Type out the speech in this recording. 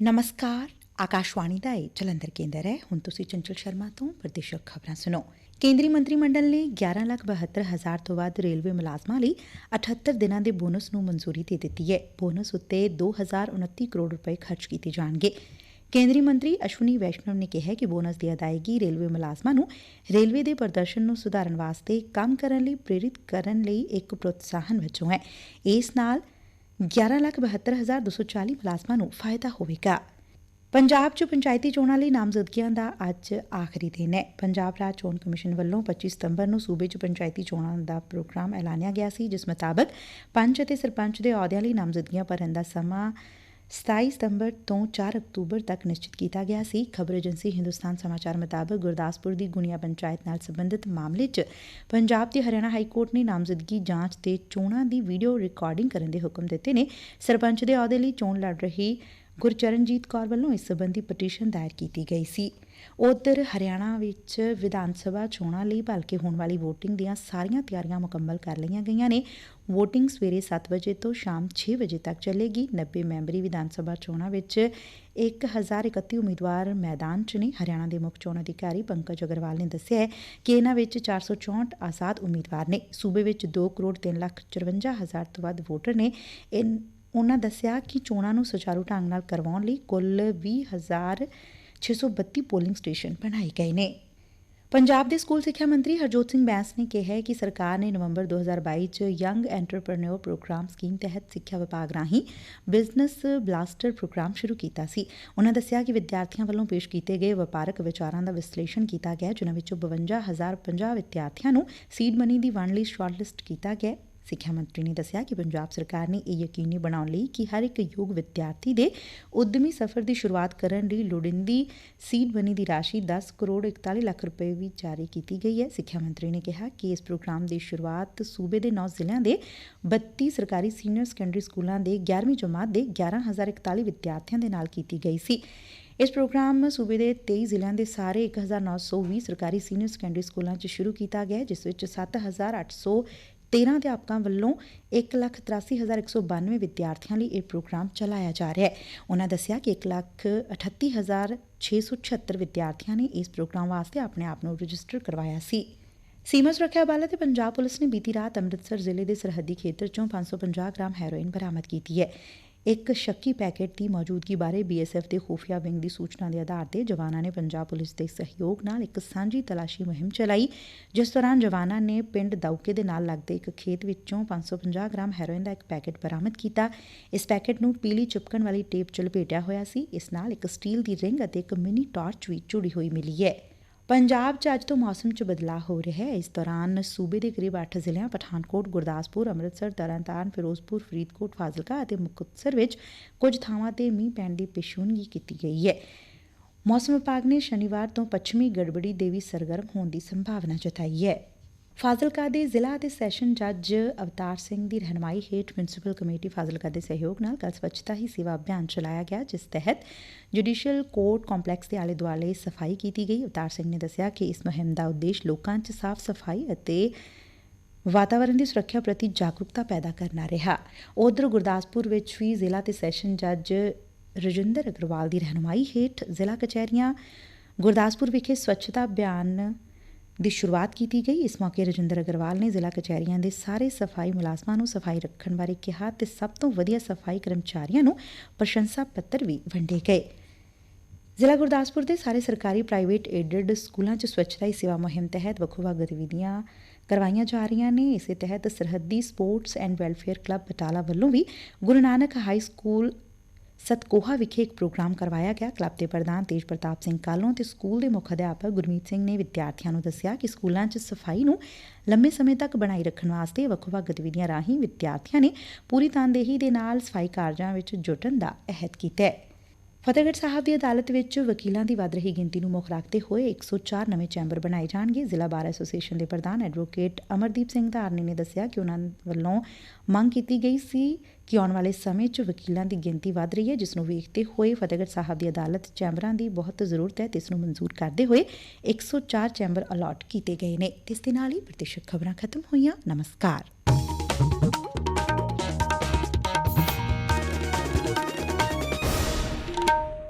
ਨਮਸਕਾਰ ਆਕਾਸ਼ਵਾਣੀ ਦਾ ਇਹ ਜਲੰਧਰ ਕੇਂਦਰ ਹੈ ਹੁਣ ਤੁਸੀਂ ਚੰਚਲ ਸ਼ਰਮਾ ਤੋਂ ਪ੍ਰਦੇਸ਼ਕ ਖਬਰਾਂ ਸੁਣੋ ਕੇਂਦਰੀ ਮੰਤਰੀ ਮੰਡਲ ਨੇ 11 ਲੱਖ 72 ਹਜ਼ਾਰ ਤੋਂ ਵੱਧ ਰੇਲਵੇ ਮੁਲਾਜ਼ਮਾਂ ਲਈ 78 ਦਿਨਾਂ ਦੇ ਬੋਨਸ ਨੂੰ ਮਨਜ਼ੂਰੀ ਦੇ ਦਿੱਤੀ ਹੈ ਬੋਨਸ ਉੱਤੇ 2029 ਕਰੋੜ ਰੁਪਏ ਖਰਚ ਕੀਤੇ ਜਾਣਗੇ ਕੇਂਦਰੀ ਮੰਤਰੀ ਅਸ਼ਵਨੀ ਵੈਸ਼ਨਵ ਨੇ ਕਿਹਾ ਕਿ ਬੋਨਸ ਦੀ ਅਦਾਇਗੀ ਰੇਲਵੇ ਮੁਲਾਜ਼ਮਾਂ ਨੂੰ ਰੇਲਵੇ ਦੇ ਪ੍ਰਦਰਸ਼ਨ ਨੂੰ ਸੁਧਾਰਨ ਵਾਸਤੇ ਕੰਮ ਕਰਨ ਲਈ ਪ੍ਰੇਰਿਤ ਕਰਨ ਲਈ ਇੱਕ ਪ੍ਰੋਤਸਾਹਨ ਵਜੋਂ ਹੈ ਇਸ ਨਾਲ 11,72,240 ਮੁਲਾਜ਼ਮਾਂ ਨੂੰ ਫਾਇਦਾ ਹੋਵੇਗਾ। ਪੰਜਾਬ 'ਚ ਪੰਚਾਇਤੀ ਚੋਣਾਂ ਲਈ ਨਾਮਜ਼ਦਗੀਆਂ ਦਾ ਅੱਜ ਆਖਰੀ ਦਿਨ ਹੈ। ਪੰਜਾਬ ਰਾਜ ਚੋਣ ਕਮਿਸ਼ਨ ਵੱਲੋਂ 25 ਸਤੰਬਰ ਨੂੰ ਸੂਬੇ 'ਚ ਪੰਚਾਇਤੀ ਚੋਣਾਂ ਦਾ ਪ੍ਰੋਗਰਾਮ ਐਲਾਨਿਆ ਗਿਆ ਸੀ ਜਿਸ ਮੁਤਾਬਕ ਪੰਚ ਅਤੇ ਸਰਪੰਚ ਦੇ ਅਹੁਦਿਆਂ ਲਈ ਨਾਮਜ਼ਦਗੀਆਂ ਭਰਨ ਦਾ ਸਮਾਂ 27 ਸਤੰਬਰ ਤੋਂ 4 ਅਕਤੂਬਰ ਤੱਕ ਨਿਸ਼ਚਿਤ ਕੀਤਾ ਗਿਆ ਸੀ। ਖਬਰ ਏਜੰਸੀ ਹਿੰਦੁਸਤਾਨ ਸਮਾਚਾਰ ਮੁਤਾਬਕ ਗੁਰਦਾਸਪੁਰ ਦੀ ਗੁਨੀਆ ਪੰਚਾਇਤ ਨਾਲ ਸੰਬੰਧਿਤ ਮਾਮਲੇ 'ਚ ਪੰਜਾਬ ਦੀ ਹਰਿਆਣਾ ਹਾਈ ਕੋਰਟ ਨੇ ਨਾਮਜ਼ਦਗੀ ਜਾਂਚ ਤੇ ਚੋਣਾਂ ਦੀ ਵੀਡੀਓ ਰਿਕਾਰਡਿੰਗ ਕਰਨ ਦੇ ਹੁਕਮ ਦਿੱਤੇ ਨੇ। ਸਰਪੰਚ ਦੇ ਅਹੁਦੇ ਲਈ ਚੋਣ ਲੜ ਰਹੀ ਗੁਰਚਰਨਜੀਤ ਕੌਰ ਵੱਲੋਂ ਇਸ ਸਬੰਧੀ ਪਟੀਸ਼ਨ ਦਾਇਰ ਕੀਤੀ ਗਈ ਸੀ। ਉਧਰ ਹਰਿਆਣਾ ਵਿੱਚ ਵਿਧਾਨ ਸਭਾ ਚੋਣਾਂ ਲਈ ਭਲਕੇ ਹੋਣ ਵਾਲੀ VOTING ਦੀਆਂ ਸਾਰੀਆਂ ਤਿਆਰੀਆਂ ਮੁਕੰਮਲ ਕਰ ਲਈਆਂ ਗਈਆਂ ਨੇ। VOTING ਸਵੇਰੇ 7 ਵਜੇ ਤੋਂ ਸ਼ਾਮ 6 ਵਜੇ ਤੱਕ ਚੱਲੇਗੀ। 90 ਮੈਂਬਰੀ ਵਿਧਾਨ ਸਭਾ ਚੋਣਾਂ ਵਿੱਚ 1031 ਉਮੀਦਵਾਰ ਮੈਦਾਨ 'ਚ ਨੇ। ਹਰਿਆਣਾ ਦੇ ਮੁੱਖ ਚੋਣ ਅਧਿਕਾਰੀ ਪੰਕਜ ਅਗਰਵਾਲ ਨੇ ਦੱਸਿਆ ਕਿ ਇਹਨਾਂ ਵਿੱਚ 464 ਆਜ਼ਾਦ ਉਮੀਦਵਾਰ ਨੇ। ਸੂਬੇ ਵਿੱਚ 2 ਕਰੋੜ 3 ਲੱਖ 54 ਹਜ਼ਾਰ ਤੋਂ ਵੱਧ ਵੋਟਰ ਨੇ। ਉਨ੍ਹਾਂ ਦੱਸਿਆ ਕਿ ਚੋਣਾਂ ਨੂੰ ਸੁਚਾਰੂ ਢੰਗ ਨਾਲ ਕਰਵਾਉਣ ਲਈ ਕੁੱਲ 20632 ਪੋਲਿੰਗ ਸਟੇਸ਼ਨ ਬਣਾਏ ਗਏ ਨੇ। ਪੰਜਾਬ ਦੇ ਸਕੂਲ ਸਿੱਖਿਆ ਮੰਤਰੀ ਹਰਜੋਤ ਸਿੰਘ ਬੈਂਸ ਨੇ ਕਿਹਾ ਕਿ ਸਰਕਾਰ ਨੇ ਨਵੰਬਰ 2022 ਚ ਯੰਗ ਐਂਟਰਪ੍ਰੀਨਿਓਰ ਪ੍ਰੋਗਰਾਮ ਸਕੀਮ ਤਹਿਤ ਸਿੱਖਿਆ ਵਿਭਾਗ ਰਾਹੀਂ ਬਿਜ਼ਨਸ ਬਲਾਸਟਰ ਪ੍ਰੋਗਰਾਮ ਸ਼ੁਰੂ ਕੀਤਾ ਸੀ। ਉਨ੍ਹਾਂ ਦੱਸਿਆ ਕਿ ਵਿਦਿਆਰਥੀਆਂ ਵੱਲੋਂ ਪੇਸ਼ ਕੀਤੇ ਗਏ ਵਪਾਰਕ ਵਿਚਾਰਾਂ ਦਾ ਵਿਸ਼ਲੇਸ਼ਣ ਕੀਤਾ ਗਿਆ, ਜਿਨ੍ਹਾਂ ਵਿੱਚੋਂ 52050 ਵਿਦਿਆਰਥੀਆਂ ਨੂੰ ਸੀਡ ਮਨੀ ਦੀ ਵੰਡ ਲਈ ਸ਼ਾਰਟਲਿਸਟ ਕੀਤਾ ਗਿਆ ਸਿੱਖਿਆ ਮੰਤਰੀ ਨੇ ਦੱਸਿਆ ਕਿ ਪੰਜਾਬ ਸਰਕਾਰ ਨੇ ਇਹ ਯਕੀਨੀ ਬਣਾਉਣ ਲਈ ਕਿ ਹਰ ਇੱਕ ਯੋਗ ਵਿਦਿਆਰਥੀ ਦੇ ਉਦਮੀ ਸਫ਼ਰ ਦੀ ਸ਼ੁਰੂਆਤ ਕਰਨ ਲਈ ਲੋੜੀਂਦੀ ਸੀਡ ਮਨੀ ਦੀ ਰਾਸ਼ੀ 10 ਕਰੋੜ 41 ਲੱਖ ਰੁਪਏ ਵੀ ਜਾਰੀ ਕੀਤੀ ਗਈ ਹੈ। ਸਿੱਖਿਆ ਮੰਤਰੀ ਨੇ ਕਿਹਾ ਕਿ ਇਸ ਪ੍ਰੋਗਰਾਮ ਦੀ ਸ਼ੁਰੂਆਤ ਸੂਬੇ ਦੇ 9 ਜ਼ਿਲ੍ਹਿਆਂ ਦੇ 32 ਸਰਕਾਰੀ ਸੀਨੀਅਰ ਸੈਕੰਡਰੀ ਸਕੂਲਾਂ ਦੇ 11ਵੀਂ ਜਮਾਤ ਦੇ 11041 ਵਿਦਿਆਰਥੀਆਂ ਦੇ ਨਾਲ ਕੀਤੀ ਗਈ ਸੀ। ਇਸ ਪ੍ਰੋਗਰਾਮ ਸੂਬੇ ਦੇ 23 ਜ਼ਿਲ੍ਹਿਆਂ ਦੇ ਸਾਰੇ 1920 ਸਰਕਾਰੀ ਸੀਨੀਅਰ ਸੈਕੰਡਰੀ ਸਕੂਲਾਂ 'ਚ ਸ਼ੁਰੂ ਕੀਤਾ ਗਿਆ ਜਿਸ ਵਿੱਚ 7800 13 ਅਧਿਆਪਕਾਂ ਵੱਲੋਂ 183192 ਵਿਦਿਆਰਥੀਆਂ ਲਈ ਇਹ ਪ੍ਰੋਗਰਾਮ ਚਲਾਇਆ ਜਾ ਰਿਹਾ ਹੈ। ਉਹਨਾਂ ਦੱਸਿਆ ਕਿ 138676 ਵਿਦਿਆਰਥੀਆਂ ਨੇ ਇਸ ਪ੍ਰੋਗਰਾਮ ਵਾਸਤੇ ਆਪਣੇ ਆਪ ਨੂੰ ਰਜਿਸਟਰ ਕਰਵਾਇਆ ਸੀ। ਸੀਮਾ ਸੁਰੱਖਿਆ ਬਲ ਅਤੇ ਪੰਜਾਬ ਪੁਲਿਸ ਨੇ ਬੀਤੀ ਰਾਤ ਅੰਮ੍ਰਿਤਸਰ ਜ਼ਿਲ੍ਹੇ ਦੇ ਸਰਹੱਦੀ ਖੇਤਰ ਚੋਂ 550 ਗ੍ਰਾਮ ਹੈਰੋਇਨ ਬਰਾਮਦ ਕੀਤੀ ਹੈ। ਇਕ ਸ਼ੱਕੀ ਪੈਕੇਟ ਦੀ ਮੌਜੂਦਗੀ ਬਾਰੇ ਬੀਐਸਐਫ ਦੇ ਖੁਫੀਆ ਵਿੰਗ ਦੀ ਸੂਚਨਾ ਦੇ ਆਧਾਰ ਤੇ ਜਵਾਨਾਂ ਨੇ ਪੰਜਾਬ ਪੁਲਿਸ ਦੇ ਸਹਿਯੋਗ ਨਾਲ ਇਕ ਸਾਂਝੀ ਤਲਾਸ਼ੀ ਮੁਹਿੰਮ ਚਲਾਈ, ਜਿਸ ਦੌਰਾਨ ਜਵਾਨਾਂ ਨੇ ਪਿੰਡ ਦੌਕੇ ਦੇ ਨਾਲ ਲੱਗਦੇ ਇੱਕ ਖੇਤ ਵਿੱਚੋਂ 550 ਗ੍ਰਾਮ ਹੈਰੋਇਨ ਦਾ ਇੱਕ ਪੈਕੇਟ ਬਰਾਮਦ ਕੀਤਾ। ਇਸ ਪੈਕੇਟ ਨੂੰ ਪੀਲੀ ਚਿਪਕਣ ਵਾਲੀ ਟੇਪ 'ਚ ਲਪੇਟਿਆ ਹੋਇਆ ਸੀ। ਇਸ ਨਾਲ ਇੱਕ ਸਟੀਲ ਦੀ ਰਿੰਗ ਅਤੇ ਇੱਕ ਮਿਨੀ ਟਾਰਚ ਵੀ ਜੁੜੀ ਹੋਈ ਮਿਲੀ ਹੈ। ਪੰਜਾਬ 'ਚ ਅੱਜ ਤੋਂ ਮੌਸਮ 'ਚ ਬਦਲਾਅ ਹੋ ਰਿਹਾ ਹੈ। ਇਸ ਦੌਰਾਨ ਸੂਬੇ ਦੇ ਕਰੀਬ 8 ਜ਼ਿਲ੍ਹਿਆਂ, ਪਠਾਨਕੋਟ, ਗੁਰਦਾਸਪੁਰ, ਅੰਮ੍ਰਿਤਸਰ, ਤਰਨਤਾਰਨ, ਫਿਰੋਜ਼ਪੁਰ, ਫਰੀਦਕੋਟ, ਫਾਜ਼ਿਲਕਾ ਅਤੇ ਮੁਕਤਸਰ ਵਿੱਚ ਕੁਝ ਥਾਵਾਂ ਤੇ ਮੀਂਹ ਪੈਣ ਦੀ ਪੇਸ਼ੂਨਗੀ ਕੀਤੀ ਗਈ ਹੈ। ਮੌਸਮ ਵਿਭਾਗ ਨੇ ਸ਼ਨੀਵਾਰ ਤੋਂ ਪੱਛਮੀ ਗੜਬੜੀ ਦੇ ਵੀ ਸਰਗਰਮ ਹੋਣ ਦੀ ਸੰਭਾਵਨਾ ਜਤਾਈ ਹੈ। ਫਾਜ਼ਿਲਕਾ ਦੇ ਜ਼ਿਲ੍ਹਾ ਅਤੇ ਸੈਸ਼ਨ ਜੱਜ ਅਵਤਾਰ ਸਿੰਘ ਦੀ ਰਹਿਨਮਾਈ ਹੇਠ ਮਿਊਨਿਸਪਲ ਕਮੇਟੀ ਫਾਜ਼ਿਲਕਾ ਦੇ ਸਹਿਯੋਗ ਨਾਲ ਕੱਲ ਸਵੱਛਤਾ ਹੀ ਸੇਵਾ ਅਭਿਆਨ ਚਲਾਇਆ ਗਿਆ, ਜਿਸ ਤਹਿਤ ਜੁਡੀਸ਼ੀਅਲ ਕੋਰਟ ਕੰਪਲੈਕਸ ਦੇ ਆਲੇ ਦੁਆਲੇ ਸਫ਼ਾਈ ਕੀਤੀ ਗਈ। ਅਵਤਾਰ ਸਿੰਘ ਨੇ ਦੱਸਿਆ ਕਿ ਇਸ ਮੁਹਿੰਮ ਦਾ ਉਦੇਸ਼ ਲੋਕਾਂ 'ਚ ਸਾਫ਼ ਸਫ਼ਾਈ ਅਤੇ ਵਾਤਾਵਰਣ ਦੀ ਸੁਰੱਖਿਆ ਪ੍ਰਤੀ ਜਾਗਰੂਕਤਾ ਪੈਦਾ ਕਰਨਾ ਰਿਹਾ। ਉਧਰ ਗੁਰਦਾਸਪੁਰ ਵਿੱਚ ਵੀ ਜ਼ਿਲ੍ਹਾ ਤੇ ਸੈਸ਼ਨ ਜੱਜ ਰਜਿੰਦਰ ਅਗਰਵਾਲ ਦੀ ਰਹਿਨਮਾਈ ਹੇਠ ਜ਼ਿਲ੍ਹਾ ਕਚਹਿਰੀਆਂ ਗੁਰਦਾਸਪੁਰ ਵਿਖੇ ਸਵੱਛਤਾ ਅਭਿਆਨ ਦੀ ਸ਼ੁਰੂਆਤ ਕੀਤੀ ਗਈ। ਇਸ ਮੌਕੇ ਰਜਿੰਦਰ ਅਗਰਵਾਲ ਨੇ ਜ਼ਿਲ੍ਹਾ ਕਚਹਿਰੀਆਂ ਦੇ ਸਾਰੇ ਸਫ਼ਾਈ ਮੁਲਾਜ਼ਮਾਂ ਨੂੰ ਸਫ਼ਾਈ ਰੱਖਣ ਬਾਰੇ ਕਿਹਾ ਤੇ ਸਭ ਤੋਂ ਵਧੀਆ ਸਫ਼ਾਈ ਕਰਮਚਾਰੀਆਂ ਨੂੰ ਪ੍ਰਸ਼ੰਸਾ ਪੱਤਰ ਵੀ ਵੰਡੇ ਗਏ। ਜ਼ਿਲ੍ਹਾ ਗੁਰਦਾਸਪੁਰ ਦੇ ਸਾਰੇ ਸਰਕਾਰੀ ਪ੍ਰਾਈਵੇਟ ਏਡਡ ਸਕੂਲਾਂ 'ਚ ਸਵੱਛਤਾ ਹੀ ਸੇਵਾ ਮੁਹਿੰਮ ਤਹਿਤ ਵੱਖ-ਵੱਖ ਗਤੀਵਿਧੀਆਂ ਕਰਵਾਈਆਂ ਜਾ ਰਹੀਆਂ ਨੇ। ਇਸੇ ਤਹਿਤ ਸਰਹੱਦੀ sports and welfare club Batala ਵੱਲੋਂ ਵੀ ਗੁਰੂ ਨਾਨਕ ਹਾਈ ਸਕੂਲ ਸਤਕੋਹਾ ਵਿਖੇ ਇੱਕ ਪ੍ਰੋਗਰਾਮ ਕਰਵਾਇਆ ਗਿਆ। ਕਲੱਬ ਦੇ ਪ੍ਰਧਾਨ ਤੇਜ ਪ੍ਰਤਾਪ ਸਿੰਘ ਕਾਲੋਂ ਤੇ ਸਕੂਲ ਦੇ ਮੁੱਖ ਅਧਿਆਪਕ ਗੁਰਮੀਤ ਸਿੰਘ ਨੇ ਵਿਦਿਆਰਥੀਆਂ ਨੂੰ ਦੱਸਿਆ ਕਿ ਸਕੂਲਾਂ 'ਚ ਸਫ਼ਾਈ ਨੂੰ ਲੰਮੇ ਸਮੇਂ ਤੱਕ ਬਣਾਈ ਰੱਖਣ ਵਾਸਤੇ ਵੱਖ-ਵੱਖ ਗਤੀਵਿਧੀਆਂ ਰਾਹੀਂ ਵਿਦਿਆਰਥੀਆਂ ਨੇ ਪੂਰੀ ਤਨਦੇਹੀ ਦੇ ਨਾਲ ਸਫ਼ਾਈ ਕਾਰਜਾਂ ਵਿੱਚ ਜੁਟਣ ਦਾ ਅਹਿਦ ਕੀਤਾ ਹੈ। ਫਤਿਹਗੜ੍ਹ ਸਾਹਿਬ ਦੀ ਅਦਾਲਤ ਵਿੱਚ ਵਕੀਲਾਂ ਦੀ ਵੱਧ ਰਹੀ ਗਿਣਤੀ ਨੂੰ ਮੁੱਖ ਰੱਖਦੇ ਹੋਏ 104 ਨਵੇਂ ਚੈਂਬਰ ਬਣਾਏ ਜਾਣਗੇ। ਜ਼ਿਲ੍ਹਾ ਬਾਰ ਐਸੋਸੀਏਸ਼ਨ ਦੇ ਪ੍ਰਧਾਨ ਐਡਵੋਕੇਟ ਅਮਰਦੀਪ ਸਿੰਘ ਧਾਰਨੀ ਨੇ ਦੱਸਿਆ ਕਿ ਉਹਨਾਂ ਵੱਲੋਂ ਮੰਗ ਕੀਤੀ ਗਈ ਸੀ ਕਿ ਆਉਣ ਵਾਲੇ ਸਮੇਂ 'ਚ ਵਕੀਲਾਂ ਦੀ ਗਿਣਤੀ ਵੱਧ ਰਹੀ ਹੈ, ਜਿਸ ਨੂੰ ਵੇਖਦੇ ਹੋਏ ਫਤਿਹਗੜ੍ਹ ਸਾਹਿਬ ਦੀ ਅਦਾਲਤ ਚੈਂਬਰਾਂ ਦੀ ਬਹੁਤ ਜ਼ਰੂਰਤ ਹੈ ਤੇ ਇਸ ਨੂੰ ਮਨਜ਼ੂਰ ਕਰਦੇ ਹੋਏ 104 ਚੈਂਬਰ ਅਲਾਟ ਕੀਤੇ ਗਏ ਨੇ। ਇਸ ਦੇ ਨਾਲ ਹੀ ਪ੍ਰਤੀਸ਼ਤ ਖਬਰਾਂ ਖਤਮ ਹੋਈਆਂ। ਨਮਸਕਾਰ।